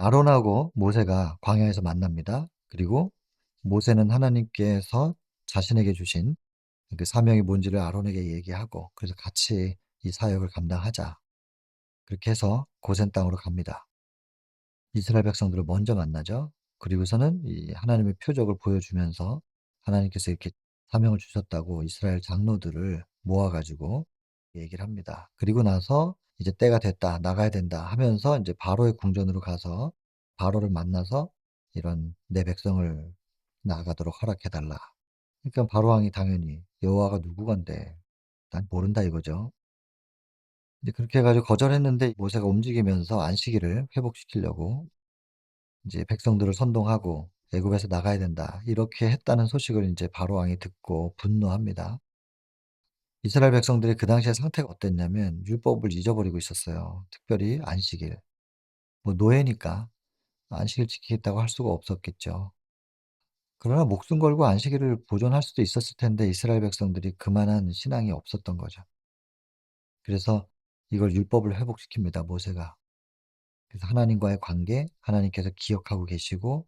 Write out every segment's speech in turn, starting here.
아론하고 모세가 광야에서 만납니다. 그리고 모세는 하나님께서 자신에게 주신 그 사명이 뭔지를 아론에게 얘기하고 그래서 같이 이 사역을 감당하자. 그렇게 해서 고센 땅으로 갑니다. 이스라엘 백성들을 먼저 만나죠. 그리고서는 이 하나님의 표적을 보여주면서 하나님께서 이렇게 사명을 주셨다고 이스라엘 장로들을 모아 가지고 얘기를 합니다. 그리고 나서 이제 때가 됐다. 나가야 된다 하면서 이제 바로의 궁전으로 가서 바로를 만나서 이런 "내 백성을 나가도록 허락해 달라." 그러니까 바로 왕이 당연히 "여호와가 누구건데 난 모른다." 이거죠. 이제 그렇게 해 가지고 거절했는데 모세가 움직이면서 안식일을 회복시키려고 이제 백성들을 선동하고 "애굽에서 나가야 된다." 이렇게 했다는 소식을 인제 바로 왕이 듣고 분노합니다. 이스라엘 백성들이 그 당시에 상태가 어땠냐면 율법을 잊어버리고 있었어요. 특별히 안식일. 뭐 노예니까 안식일 지키겠다고 할 수가 없었겠죠. 그러나 목숨 걸고 안식일을 보존할 수도 있었을 텐데 이스라엘 백성들이 그만한 신앙이 없었던 거죠. 그래서 이걸 율법을 회복시킵니다 모세가. 그래서 하나님과의 관계 하나님께서 기억하고 계시고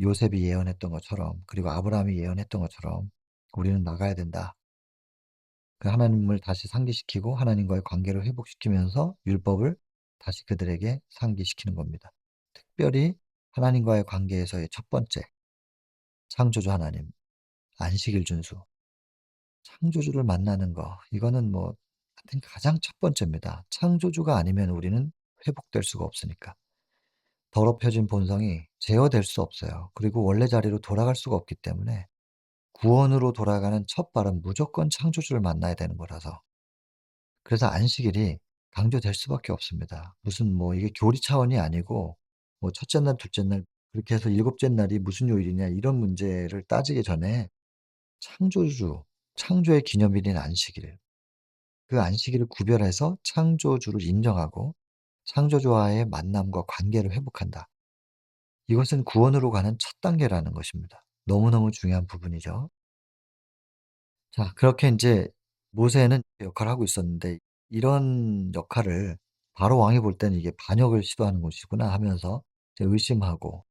요셉이 예언했던 것처럼 그리고 아브라함이 예언했던 것처럼 우리는 나가야 된다. 그 하나님을 다시 상기시키고 하나님과의 관계를 회복시키면서 율법을 다시 그들에게 상기시키는 겁니다. 특별히 하나님과의 관계에서의 첫 번째 창조주 하나님, 안식일 준수. 창조주를 만나는 거 이거는 뭐 하여튼 가장 첫 번째입니다. 창조주가 아니면 우리는 회복될 수가 없으니까. 더럽혀진 본성이 제어될 수 없어요. 그리고 원래 자리로 돌아갈 수가 없기 때문에 구원으로 돌아가는 첫 발은 무조건 창조주를 만나야 되는 거라서. 그래서 안식일이 강조될 수밖에 없습니다. 무슨 뭐 이게 교리 차원이 아니고 뭐 첫째 날, 둘째 날 그렇게 해서 일곱째 날이 무슨 요일이냐 이런 문제를 따지기 전에 창조주, 창조의 기념일인 안식일. 그 안식일을 구별해서 창조주를 인정하고 창조주와의 만남과 관계를 회복한다. 이것은 구원으로 가는 첫 단계라는 것입니다. 너무너무 중요한 부분이죠. 자 그렇게 인제 모세는 역할을 하고 있었는데 이런 역할을 바로 왕이 볼 때는 '이게 반역을 시도하는 것이구나.' 하면서 이제 의심하고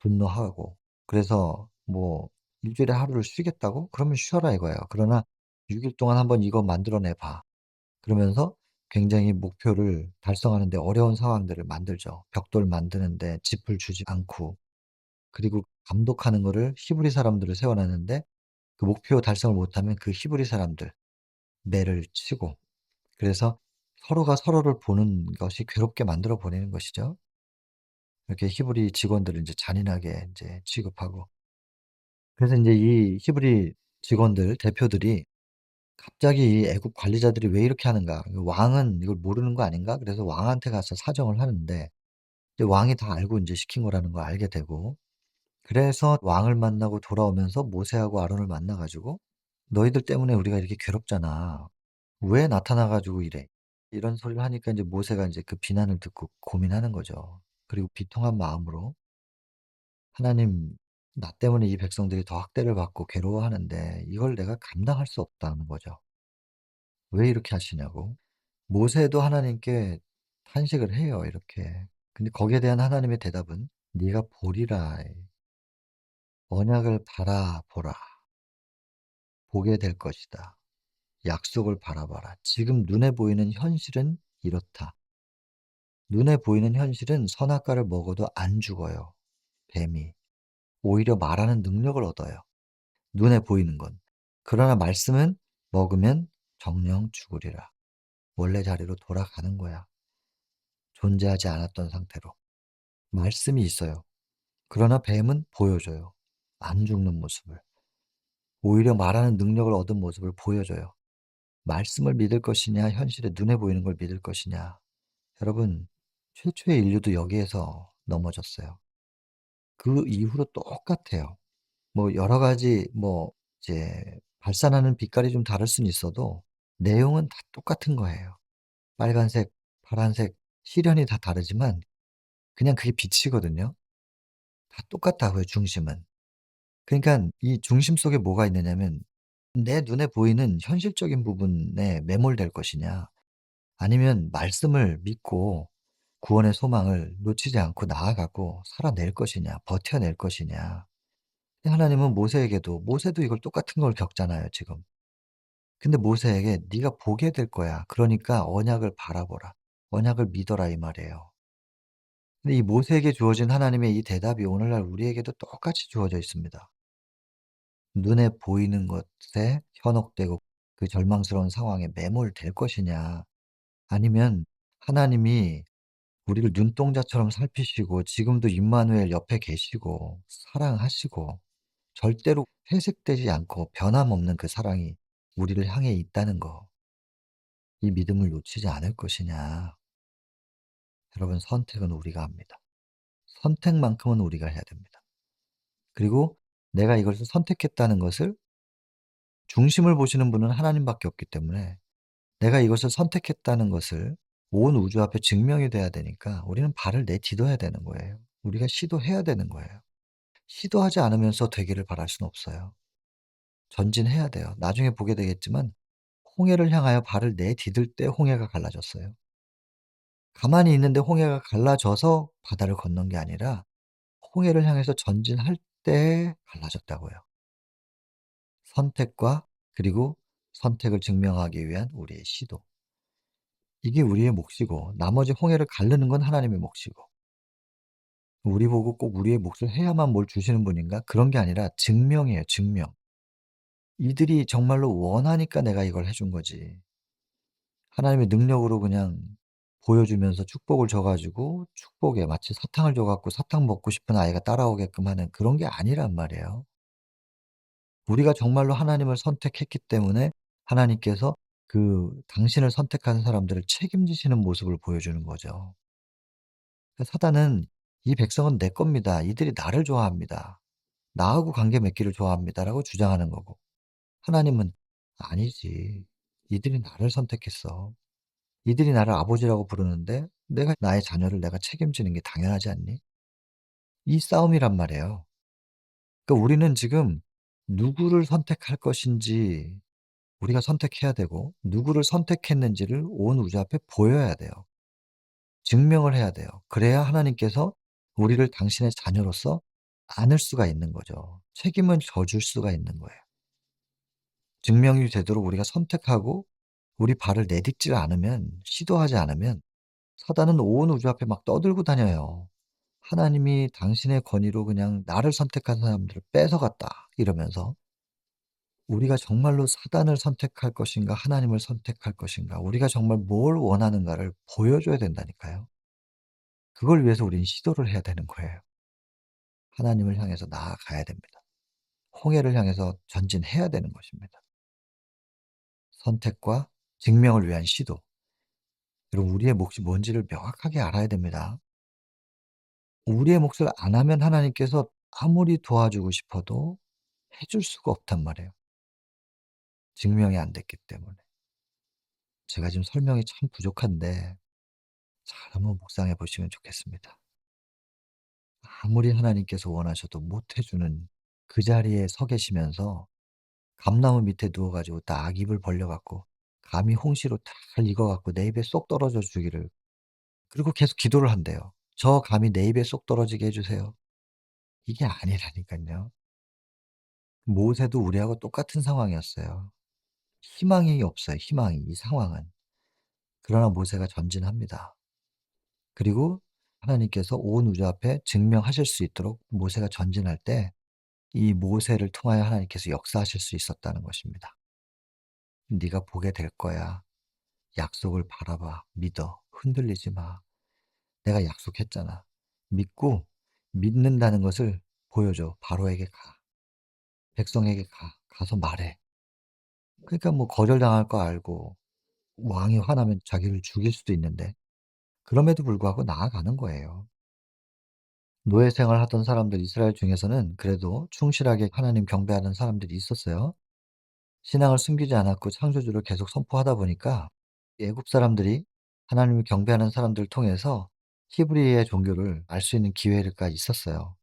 분노하고 그래서 뭐 "1 주일에 하루를 쉬겠다고? 그러면 쉬어라." 이거예요. "그러나 6 일 동안 한번 이거 만들어내 봐." 그러면서 굉장히 목표를 달성하는 데 어려운 상황들을 만들죠. 벽돌 만드는데 짚을 주지 않고 그리고 감독하는 거를 히브리 사람들을 세워 놨는데 그 목표 달성을 못하면 그 히브리 사람들 매를 치고 그래서 서로가 서로를 보는 것이 괴롭게 만들어 버리는 것이죠. 이렇게 히브리 직원들을 인제 잔인하게 인제 취급하고 그래서 인제 이 히브리 직원들 대표들이 갑자기 이 애국 관리자들이 '왜 이렇게 하는가? 이 왕은 이걸 모르는 거 아닌가?' 그래서 왕한테 가서 사정을 하는데 이제 왕이 다 알고 인제 시킨 거라는 걸 알게 되고 그래서 왕을 만나고 돌아오면서 모세하고 아론을 만나 가지고 "너희들 때문에 우리가 이렇게 괴롭잖아. 왜 나타나 가지고 이래?" 이런 소리를 하니까 인제 모세가 인제 그 비난을 듣고 고민하는 거죠. 그리고 비통한 마음으로 "하나님 나 때문에 이 백성들이 더 학대를 받고 괴로워하는데 이걸 내가 감당할 수 없다."는 거죠. 왜 이렇게 하시냐고. 모세도 하나님께 탄식을 해요 이렇게. 근데 거기에 대한 하나님의 대답은 "네가 보리라. 언약을 바라보라. 보게 될 것이다. 약속을 바라봐라. 지금 눈에 보이는 현실은 이렇다. 눈에 보이는 현실은 선악과를 먹어도 안 죽어요, 뱀이. 오히려 말하는 능력을 얻어요. 눈에 보이는 건. 그러나 말씀은 먹으면 정령 죽으리라. 원래 자리로 돌아가는 거야. 존재하지 않았던 상태로. 말씀이 있어요. 그러나 뱀은 보여줘요. 안 죽는 모습을. 오히려 말하는 능력을 얻은 모습을 보여줘요. 말씀을 믿을 것이냐, 현실에 눈에 보이는 걸 믿을 것이냐. 여러분, 최초의 인류도 여기에서 넘어졌어요. 그 이후로 똑같아요. 뭐 여러 가지 뭐 이제 발산하는 빛깔이 좀 다를 수는 있어도 내용은 다 똑같은 거예요. 빨간색, 파란색, 실현이 다 다르지만 그냥 그게 빛이거든요. 다 똑같다고요, 중심은. 그러니깐 이 중심 속에 뭐가 있느냐면 내 눈에 보이는 현실적인 부분에 매몰될 것이냐 아니면 말씀을 믿고 구원의 소망을 놓치지 않고 나아가고 살아낼 것이냐 버텨낼 것이냐. 하나님은 모세에게도 모세도 이걸 똑같은 걸 겪잖아요 지금. 근데 모세에게 "네가 보게 될 거야. 그러니까 언약을 바라보라. 언약을 믿어라." 이 말이에요. 근데 이 모세에게 주어진 하나님의 이 대답이 오늘날 우리에게도 똑같이 주어져 있습니다. 눈에 보이는 것에 현혹되고 그 절망스러운 상황에 매몰될 것이냐 아니면 하나님이 우리를 눈동자처럼 살피시고 지금도 임마누엘 옆에 계시고 사랑하시고 절대로 회색되지 않고 변함없는 그 사랑이 우리를 향해 있다는 거. 이 믿음을 놓치지 않을 것이냐. 여러분 선택은 우리가 합니다. 선택만큼은 우리가 해야 됩니다. 그리고 내가 이것을 선택했다는 것을 중심을 보시는 분은 하나님밖에 없기 때문에 내가 이것을 선택했다는 것을 온 우주 앞에 증명이 돼야 되니까 우리는 발을 내디뎌야 되는 거예요. 우리가 시도해야 되는 거예요. 시도하지 않으면서 되기를 바랄 수는 없어요. 전진해야 돼요. 나중에 보게 되겠지만 홍해를 향하여 발을 내디딜 때 홍해가 갈라졌어요. 가만히 있는데 홍해가 갈라져서 바다를 건넌 게 아니라 홍해를 향해서 전진할 때 갈라졌다고요. 선택과 그리고 선택을 증명하기 위한 우리의 시도. 이게 우리의 몫이고 나머지 홍해를 가르는 건 하나님의 몫이고 우리 보고 꼭 우리의 몫을 해야만 뭘 주시는 분인가? 그런 게 아니라 증명이에요, 증명. 이들이 정말로 원하니까 내가 이걸 해준 거지. 하나님의 능력으로 그냥 보여주면서 축복을 줘 가지고 축복에 마치 사탕을 줘 갖고 사탕 먹고 싶은 아이가 따라오게끔 하는 그런 게 아니란 말이에요. 우리가 정말로 하나님을 선택했기 때문에 하나님께서 그 당신을 선택한 사람들을 책임지시는 모습을 보여주는 거죠. 그 사단은 '이 백성은 내 겁니다. 이들이 나를 좋아합니다. 나하고 관계 맺기를 좋아합니다.'라고 주장하는 거고 하나님은 '아니지. 이들이 나를 선택했어. 이들이 나를 아버지라고 부르는데 내가 나의 자녀를 내가 책임지는 게 당연하지 않니?' 이 싸움이란 말이에요. 그러니까 우리는 지금 누구를 선택할 것인지 우리가 선택해야 되고 누구를 선택했는지를 온 우주 앞에 보여야 돼요. 증명을 해야 돼요. 그래야 하나님께서 우리를 당신의 자녀로서 안을 수가 있는 거죠. 책임을 져줄 수가 있는 거예요. 증명이 되도록 우리가 선택하고 우리 발을 내딛지 않으면 시도하지 않으면 사단은 온 우주 앞에 막 떠들고 다녀요. 하나님이 당신의 권위로 그냥 나를 선택한 사람들을 뺏어갔다 이러면서 우리가 정말로 사단을 선택할 것인가 하나님을 선택할 것인가 우리가 정말 뭘 원하는가를 보여줘야 된다니까요. 그걸 위해서 우리는 시도를 해야 되는 거예요. 하나님을 향해서 나아가야 됩니다. 홍해를 향해서 전진해야 되는 것입니다. 선택과 증명을 위한 시도. 그리고 우리의 몫이 뭔지를 명확하게 알아야 됩니다. 우리의 몫을 안 하면 하나님께서 아무리 도와주고 싶어도 해줄 수가 없단 말이에요. 증명이 안 됐기 때문에. 제가 지금 설명이 참 부족한데 잘 한번 묵상해 보시면 좋겠습니다. 아무리 하나님께서 원하셔도 못 해주는 그 자리에 서 계시면서 감나무 밑에 누워 가지고 딱 입을 벌려 갖고 감이 홍시로 잘 익어 갖고 내 입에 쏙 떨어져 주기를 그리고 계속 기도를 한대요. "저 감이 내 입에 쏙 떨어지게 해 주세요." 이게 아니라니깐요. 모세도 우리하고 똑같은 상황이었어요. 희망이 없어요, 희망이 이 상황은. 그러나 모세가 전진합니다. 그리고 하나님께서 온 우주 앞에 증명하실 수 있도록 모세가 전진할 때 이 모세를 통하여 하나님께서 역사하실 수 있었다는 것입니다. " 네가 보게 될 거야. 약속을 바라봐. 믿어. 흔들리지 마. 내가 약속했잖아. 믿고 믿는다는 것을 보여줘. 바로에게 가. 백성에게 가. 가서 말해." 그러니까 뭐 거절당할 거 알고 왕이 화나면 자기를 죽일 수도 있는데 그럼에도 불구하고 나아가는 거예요. 노예 생활하던 사람들 이스라엘 중에서는 그래도 충실하게 하나님 경배하는 사람들이 있었어요. 신앙을 숨기지 않았고 창조주를 계속 선포하다 보니까 애굽 사람들이 하나님을 경배하는 사람들을 통해서 히브리의 종교를 알 수 있는 기회가 있었어요.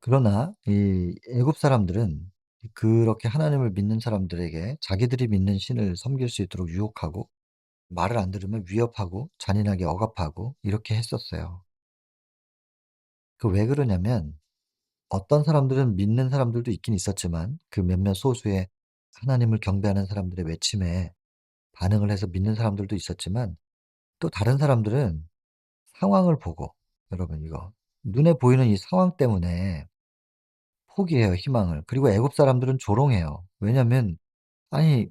그러나 이 애굽 사람들은 그렇게 하나님을 믿는 사람들에게 자기들이 믿는 신을 섬길 수 있도록 유혹하고 말을 안 들으면 위협하고 잔인하게 억압하고 이렇게 했었어요. 그 왜 그러냐면 어떤 사람들은 믿는 사람들도 있긴 있었지만 그 몇몇 소수의 하나님을 경배하는 사람들의 외침에 반응을 해서 믿는 사람들도 있었지만 또 다른 사람들은 상황을 보고 여러분 이거 눈에 보이는 이 상황 때문에 포기해요 희망을. 그리고 애굽 사람들은 조롱해요. 왜냐면 아니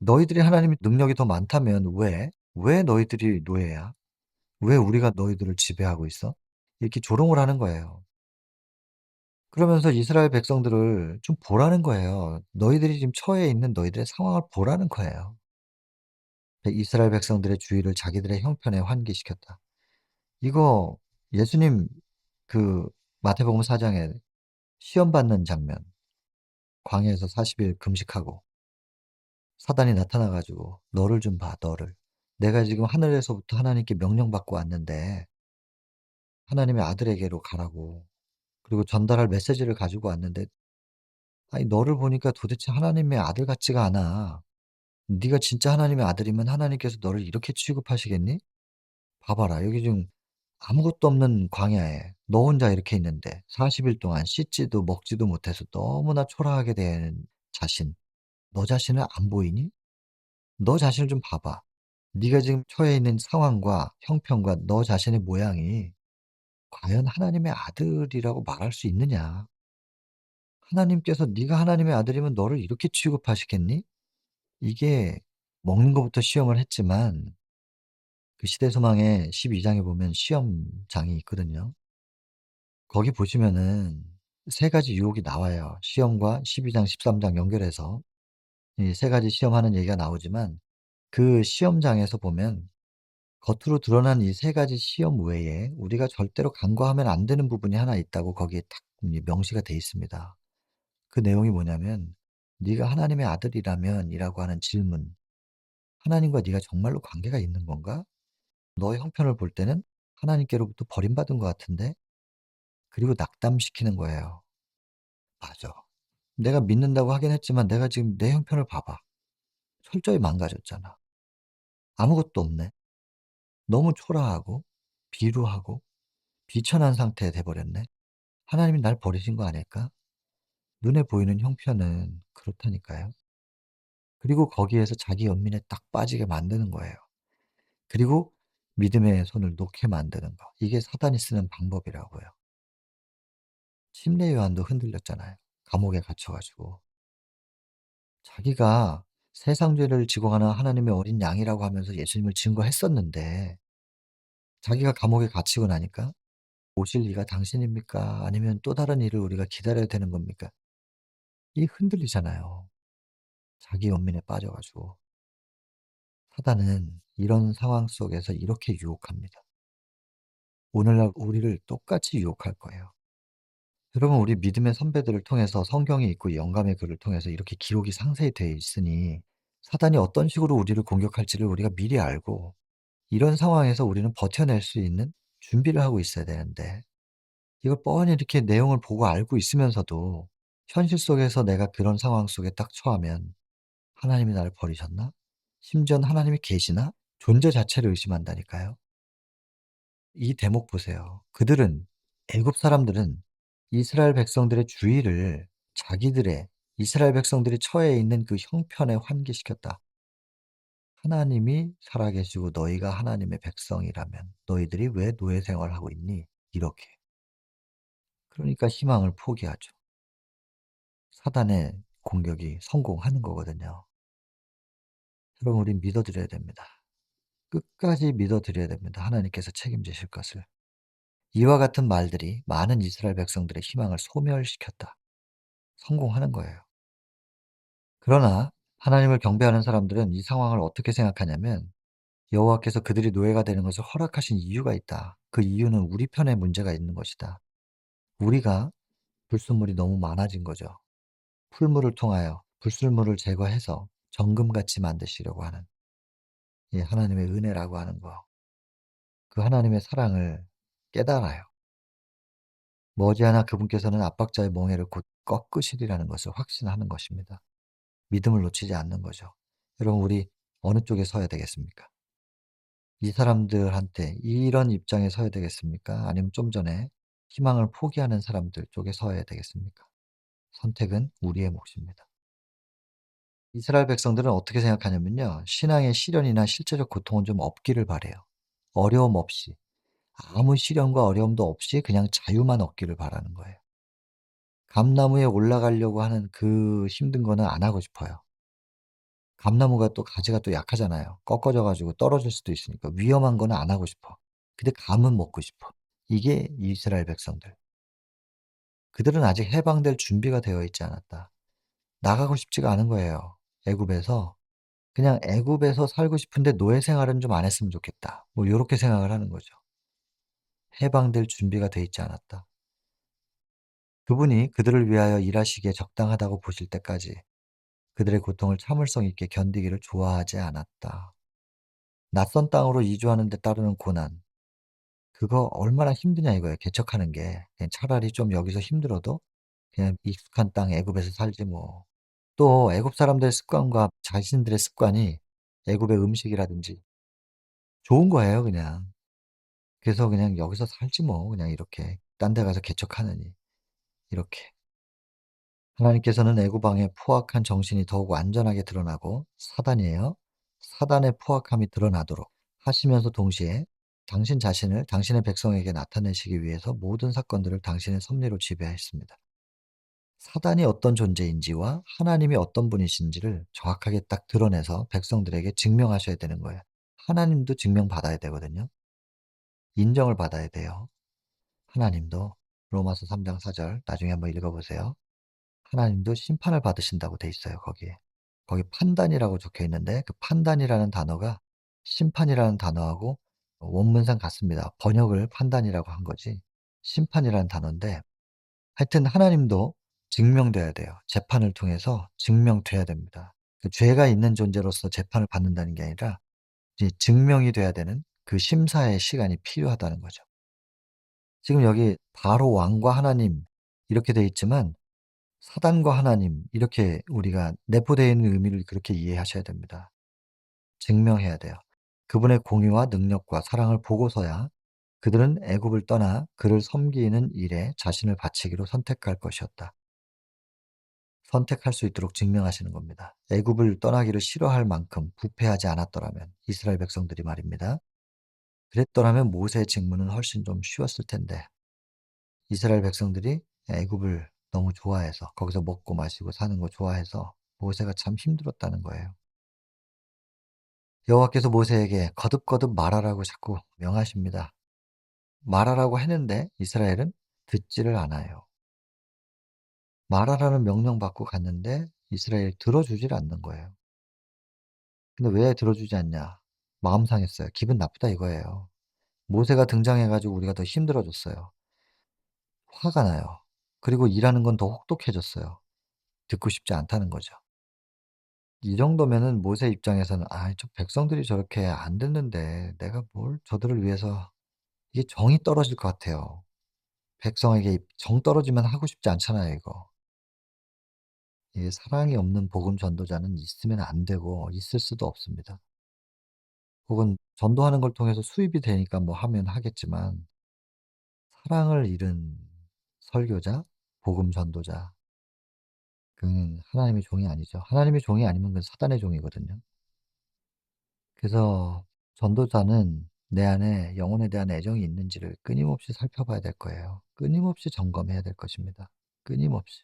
너희들이 하나님의 능력이 더 많다면 왜? 왜 너희들이 노예야? 왜 우리가 너희들을 지배하고 있어? 이렇게 조롱을 하는 거예요. 그러면서 이스라엘 백성들을 좀 보라는 거예요. 너희들이 지금 처해 있는 너희들의 상황을 보라는 거예요. 이스라엘 백성들의 주의를 자기들의 형편에 환기시켰다. 이거 예수님 그 마태복음 4 장에 시험 받는 장면 광야에서 40 일 금식하고 사단이 나타나 가지고 "너를 좀 봐, 너를. 내가 지금 하늘에서부터 하나님께 명령받고 왔는데 하나님의 아들에게로 가라고. 그리고 전달할 메시지를 가지고 왔는데 아니 너를 보니까 도대체 하나님의 아들 같지가 않아. 네가 진짜 하나님의 아들이면 하나님께서 너를 이렇게 취급하시겠니? 봐봐라. 여기 지금 아무것도 없는 광야에 너 혼자 이렇게 있는데 40일 동안 씻지도 먹지도 못해서 너무나 초라하게 된 자신. 너 자신을 안 보이니? 너 자신을 좀 봐봐. 네가 지금 처해 있는 상황과 형편과 너 자신의 모양이 과연 하나님의 아들이라고 말할 수 있느냐? 하나님께서 네가 하나님의 아들이면 너를 이렇게 취급하시겠니? 이게 먹는 것부터 시험을 했지만 그 시대소망의 12 장에 보면 시험장이 있거든요. 거기 보시면은 세 가지 유혹이 나와요. 시험과 12 장 13 장 연결해서 이세 가지 시험하는 얘기가 나오지만 그 시험장에서 보면 겉으로 드러난 이세 가지 시험 외에 우리가 절대로 간과하면 안 되는 부분이 하나 있다고 거기에 딱이 명시가 돼 있습니다. 그 내용이 뭐냐면 "네가 하나님의 아들이라면?"이라고 하는 질문. 하나님과 네가 정말로 관계가 있는 건가? 너의 형편을 볼 때는 하나님께로부터 버림받은 것 같은데? 그리고 낙담시키는 거예요. 맞아. 내가 믿는다고 하긴 했지만 내가 지금 내 형편을 봐 봐. 철저히 망가졌잖아. 아무것도 없네. 너무 초라하고 비루하고 비천한 상태에 돼 버렸네. 하나님이 날 버리신 거 아닐까? 눈에 보이는 형편은 그렇다니까요. 그리고 거기에서 자기 연민에 딱 빠지게 만드는 거예요. 그리고 믿음의 손을 놓게 만드는 거. 이게 사단이 쓰는 방법이라고요. 침례 요한도 흔들렸잖아요. 감옥에 갇혀 가지고. 자기가 세상 죄를 지고 가는 하나님의 어린 양이라고 하면서 예수님을 증거했었는데 자기가 감옥에 갇히고 나니까 "오실 이가 당신입니까? 아니면 또 다른 이를 우리가 기다려야 되는 겁니까?" 이 흔들리잖아요. 자기 연민에 빠져 가지고. 사단은 이런 상황 속에서 이렇게 유혹합니다. 오늘날 우리를 똑같이 유혹할 거예요. 여러분 우리 믿음의 선배들을 통해서 성경에 있고 영감의 글을 통해서 이렇게 기록이 상세히 되어 있으니 사단이 어떤 식으로 우리를 공격할지를 우리가 미리 알고 이런 상황에서 우리는 버텨낼 수 있는 준비를 하고 있어야 되는데 이걸 뻔히 이렇게 내용을 보고 알고 있으면서도 현실 속에서 내가 그런 상황 속에 딱 처하면 '하나님이 나를 버리셨나? 심지어는 하나님이 계시나?' 존재 자체를 의심한다니까요. 이 대목 보세요. 그들은 애굽 사람들은 이스라엘 백성들의 주의를 자기들의 이스라엘 백성들이 처해 있는 그 형편에 환기시켰다. 하나님이 살아계시고 너희가 하나님의 백성이라면 너희들이 왜 노예 생활하고 있니? 이렇게. 그러니까 희망을 포기하죠. 사단의 공격이 성공하는 거거든요. 여러분 우린 믿어 드려야 됩니다. 끝까지 믿어 드려야 됩니다. 하나님께서 책임지실 것을. 이와 같은 말들이 많은 이스라엘 백성들의 희망을 소멸시켰다. 성공하는 거예요. 그러나 하나님을 경배하는 사람들은 이 상황을 어떻게 생각하냐면 여호와께서 그들이 노예가 되는 것을 허락하신 이유가 있다. 그 이유는 우리 편에 문제가 있는 것이다. 우리가 불순물이 너무 많아진 거죠. 풀물을 통하여 불순물을 제거해서 정금같이 만드시려고 하는 이 하나님의 은혜라고 하는 거. 그 하나님의 사랑을 깨달아요. 머지않아 그분께서는 압박자의 멍에를 곧 꺾으시리라는 것을 확신하는 것입니다. 믿음을 놓치지 않는 거죠. 여러분 우리 어느 쪽에 서야 되겠습니까? 이 사람들한테 이런 입장에 서야 되겠습니까? 아니면 좀 전에 희망을 포기하는 사람들 쪽에 서야 되겠습니까? 선택은 우리의 몫입니다. 이스라엘 백성들은 어떻게 생각하냐면요. 신앙의 시련이나 실제적 고통은 좀 없기를 바래요. 어려움 없이. 아무 시련과 어려움도 없이 그냥 자유만 얻기를 바라는 거예요. 감나무에 올라가려고 하는 그 힘든 거는 안 하고 싶어요. 감나무가 또 가지가 또 약하잖아요. 꺾어져 가지고 떨어질 수도 있으니까 위험한 거는 안 하고 싶어. 근데 감은 먹고 싶어. 이게 이스라엘 백성들. 그들은 아직 해방될 준비가 되어 있지 않았다. 나가고 싶지가 않은 거예요. 애굽에서. 그냥 '애굽에서 살고 싶은데 노예 생활은 좀 안 했으면 좋겠다.' 뭐 요렇게 생각을 하는 거죠. 해방될 준비가 돼 있지 않았다. 그분이 그들을 위하여 일하시기에 적당하다고 보실 때까지 그들의 고통을 참을성 있게 견디기를 좋아하지 않았다. 낯선 땅으로 이주하는 데 따르는 고난. 그거 얼마나 힘드냐 이거예요 개척하는 게. 그냥 차라리 좀 여기서 힘들어도 그냥 익숙한 땅 애굽에서 살지 뭐. 또 애굽 사람들의 습관과 자신들의 습관이 애굽의 음식이라든지 좋은 거예요 그냥. 그래서 그냥 '여기서 살지 뭐.' 그냥 이렇게. 딴 데 가서 개척하느니. 이렇게. 하나님께서는 애굽 왕의 포악한 정신이 더욱 완전하게 드러나고 사단이에요. 사단의 포악함이 드러나도록 하시면서 동시에 당신 자신을 당신의 백성에게 나타내시기 위해서 모든 사건들을 당신의 섭리로 지배했습니다. 사단이 어떤 존재인지와 하나님이 어떤 분이신지를 정확하게 딱 드러내서 백성들에게 증명하셔야 되는 거예요. 하나님도 증명받아야 되거든요. 인정을 받아야 돼요. 하나님도 로마서 3장 4절 나중에 한번 읽어보세요. 하나님도 심판을 받으신다고 돼 있어요 거기에. 거기 판단이라고 적혀 있는데 그 판단이라는 단어가 심판이라는 단어하고 원문상 같습니다. 번역을 판단이라고 한 거지 심판이라는 단어인데 하여튼 하나님도 증명돼야 돼요. 재판을 통해서 증명돼야 됩니다. 그 죄가 있는 존재로서 재판을 받는다는 게 아니라 이제 증명이 돼야 되는 그 심사의 시간이 필요하다는 거죠. 지금 여기 바로 왕과 하나님 이렇게 돼 있지만 사단과 하나님 이렇게 우리가 내포되어 있는 의미를 그렇게 이해하셔야 됩니다. 증명해야 돼요. 그분의 공의와 능력과 사랑을 보고서야 그들은 애굽을 떠나 그를 섬기는 일에 자신을 바치기로 선택할 것이었다. 선택할 수 있도록 증명하시는 겁니다. 애굽을 떠나기를 싫어할 만큼 부패하지 않았더라면 이스라엘 백성들이 말입니다. 그랬더라면 모세의 직무는 훨씬 좀 쉬웠을 텐데 이스라엘 백성들이 애굽을 너무 좋아해서 거기서 먹고 마시고 사는 거 좋아해서 모세가 참 힘들었다는 거예요. 여호와께서 모세에게 거듭거듭 말하라고 자꾸 명하십니다. 말하라고 했는데 이스라엘은 듣지를 않아요. 말하라는 명령 받고 갔는데 이스라엘이 들어주질 않는 거예요. 근데 왜 들어주지 않냐? 마음 상했어요. 기분 나쁘다 이거예요. 모세가 등장해 가지고 우리가 더 힘들어졌어요. 화가 나요. 그리고 일하는 건 더 혹독해졌어요. 듣고 싶지 않다는 거죠. 이 정도면은 모세 입장에서는 '아 저 백성들이 저렇게 안 듣는데 내가 뭘 저들을 위해서' 이게 정이 떨어질 것 같아요. 백성에게 정 떨어지면 하고 싶지 않잖아요 이거. 이게 사랑이 없는 복음 전도자는 있으면 안 되고 있을 수도 없습니다. 혹은 전도하는 걸 통해서 수입이 되니까 뭐 하면 하겠지만 사랑을 잃은 설교자, 복음 전도자 그는 하나님의 종이 아니죠. 하나님의 종이 아니면 그건 사단의 종이거든요. 그래서 전도자는 내 안에 영혼에 대한 애정이 있는지를 끊임없이 살펴봐야 될 거예요. 끊임없이 점검해야 될 것입니다. 끊임없이.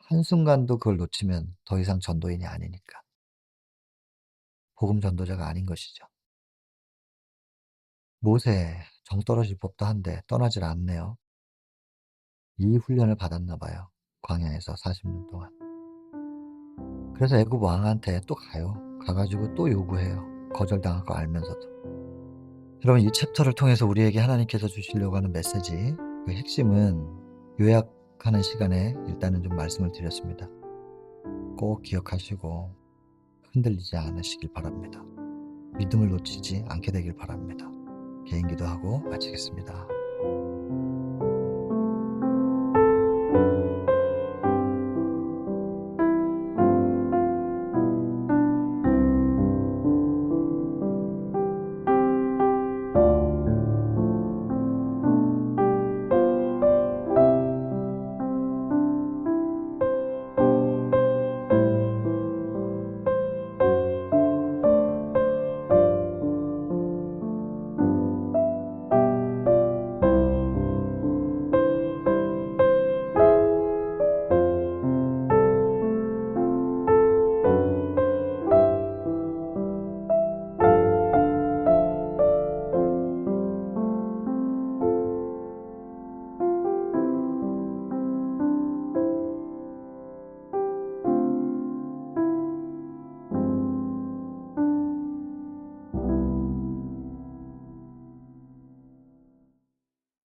한순간도 그걸 놓치면 더 이상 전도인이 아니니까. 복음 전도자가 아닌 것이죠. 모세 정 떨어질 법도 한데 떠나질 않네요. 이 훈련을 받았나 봐요. 광야에서 40년 동안. 그래서 애굽 왕한테 또 가요. 가 가지고 또 요구해요. 거절당할 거 알면서도. 여러분 이 챕터를 통해서 우리에게 하나님께서 주시려고 하는 메시지 그 핵심은 요약하는 시간에 일단은 좀 말씀을 드렸습니다. 꼭 기억하시고 흔들리지 않으시길 바랍니다. 믿음을 놓치지 않게 되길 바랍니다. 개인 기도하고 마치겠습니다.